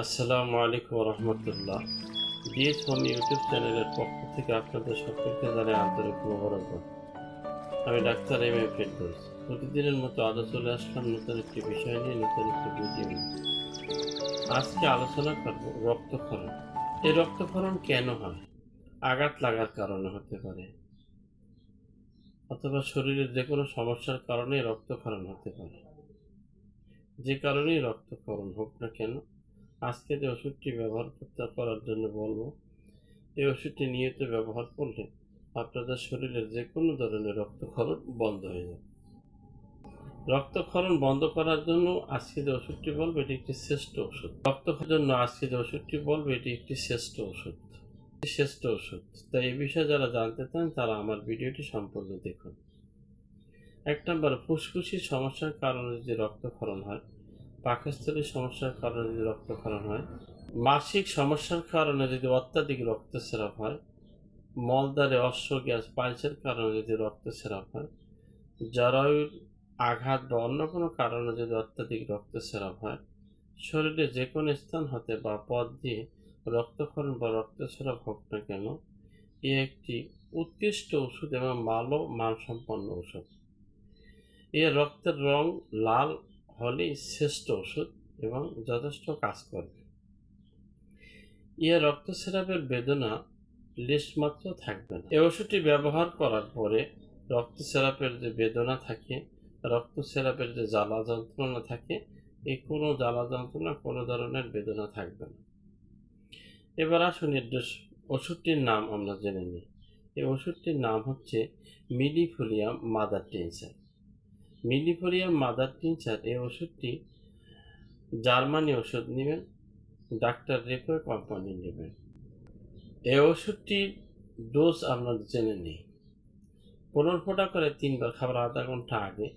আসসালামু আলাইকুম রহমতুল্লাহ DS home YouTube চ্যানেলের পক্ষ থেকে আপনাদের সকলকে জানাই আন্তরিক মোবারকবাদ। আমি ডাক্তার এম এ ফেরদৌস। প্রতিদিনের মতো আজও চলে আসলাম নতুন একটি বিষয় নিয়ে, নতুন একটি ভিডিও নিয়ে। আজকে আলোচনা করব রক্তক্ষরণ। এই রক্তক্ষরণ কেন হয়? আঘাত লাগার কারণে হতে পারে। অথবা শরীরের যে কোনো সমস্যার কারণে রক্তক্ষরণ হতে পারে। যে কারণেই রক্তক্ষরণ হোক না কেন আজকে যে ওষুধটি ব্যবহার করতে করার জন্য বলব, এই ওষুধটি নিয়মিত ব্যবহার করলে আপনাদের শরীরের যে কোনো ধরনের রক্তক্ষরণ বন্ধ হয়ে যাবে। রক্তক্ষরণ বন্ধ করার জন্য আজকে যে ওষুধটি বলব, এটি একটি শ্রেষ্ঠ ওষুধ। রক্তক্ষরণের জন্য আজকে যে ওষুধটি বলব, এটি একটি শ্রেষ্ঠ ওষুধ। শ্রেষ্ঠ ওষুধ। তাই এই বিষয়ে যারা জানতে চান, তারা আমার ভিডিওটি সম্পূর্ণ দেখুন। এক নম্বর, ফুসফুসির সমস্যার কারণে যে রক্তক্ষরণ হয় পাকস্থলীর সমস্যার কারণে যদি রক্তক্ষরণ হয়, মাসিক সমস্যার কারণে যদি অত্যাধিক রক্তস্রাব হয়, মলদ্বারে অশ্ব গ্যাস পাইলসের কারণে যদি রক্তস্রাব হয়, জরায়ুর আঘাত বা অন্য কোনো কারণে যদি অত্যাধিক রক্তস্রাব হয়, শরীরে যে কোনো স্থান হতে বা পথ দিয়ে রক্তক্ষরণ বা রক্তস্রাব হোক না কেন, এ একটি উৎকৃষ্ট ওষুধ এবং ভালো মানসম্পন্ন ওষুধ। এর রক্তের রং লাল হলেই শ্রেষ্ঠ ওষুধ এবং যথেষ্ট কাজ করবে ইয়ে রক্তস্রাবের বেদনা লেশমাত্র থাকবে না। এই ওষুধটি ব্যবহার করার পরে রক্তস্রাবের যে বেদনা থাকে রক্তস্রাবের যে জ্বালা যন্ত্রণা থাকে এই কোনো জ্বালা যন্ত্রণা কোনো ধরনের বেদনা থাকবে না। এবার আসুন যে- ওষুধটির নাম আমরা জেনে নিই। এই ওষুধটির নাম হচ্ছে millefolium mother tincture millefolium mother tincture এই ওষুধটি জার্মানি ওষুধ নেবেন, ডাক্তার রেপো কোম্পানি নেবেন। এই ওষুধটির ডোজ আমরা জেনে নিই। পনেরো ফোঁটা করে তিনবার খাবার, আধা ঘণ্টা আগে,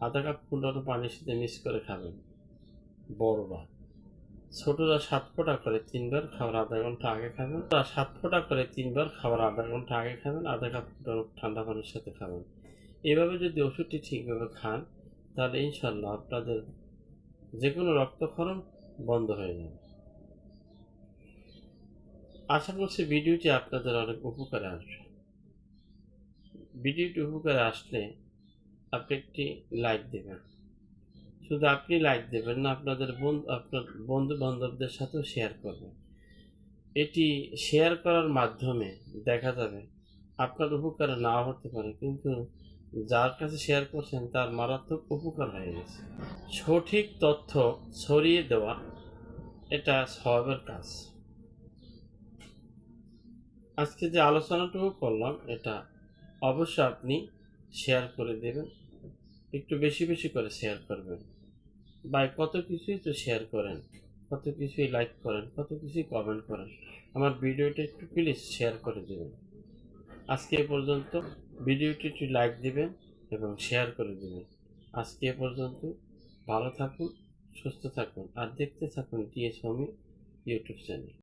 আধা কাপ পনেরো পানির সাথে মিক্স করে খাবেন, বড়রা। ছোটরা সাত ফোঁটা করে তিনবার খাবার, আধা ঘণ্টা আগে খাবেন। আর সাত ফোঁটা করে তিনবার খাবার, আধা ঘণ্টা আগে খাবেন, আধা কাপ ফুটানো ঠান্ডা পানির সাথে খাবেন। এভাবে যদি ওষুধটি ঠিকভাবে খান, তাহলে ইনশাল্লাহ আপনাদের যে কোনো রক্তক্ষরণ বন্ধ হয়ে যাবে। আশা করছি ভিডিওটি আপনাদের অনেক উপকারে আসবে। ভিডিওটি উপকারে আসলে আপনি একটি লাইক দেবেন। শুধু আপনি লাইক দেবেন না, আপনাদের বন্ধু আপনার বন্ধু বান্ধবদের সাথেও শেয়ার করবেন। এটি শেয়ার করার মাধ্যমে দেখা যাবে আপনার উপকারে না হতে পারে, কিন্তু যার কাছে শেয়ার করছেন তার মারাত্মক উপকার হয়ে গেছে। সঠিক তথ্য ছড়িয়ে দেওয়া, এটা সবের কাজ। আজকে যে আলোচনাটুকু করলাম, এটা অবশ্যই আপনি শেয়ার করে দেবেন। একটু বেশি বেশি করে শেয়ার করবেন। বা কত কিছুই তো শেয়ার করেন, কত কিছুই লাইক করেন, কত কিছুই কমেন্ট করেন। আমার ভিডিওটা একটু প্লিজ শেয়ার করে দেবেন। আজকে এ পর্যন্ত। ভিডিওটি একটি লাইক দিবেন এবং শেয়ার করে দেবেন। আজকে এ পর্যন্ত। ভালো থাকুন, সুস্থ থাকুন, আর দেখতে থাকুন টিএস হোমি ইউটিউব চ্যানেল।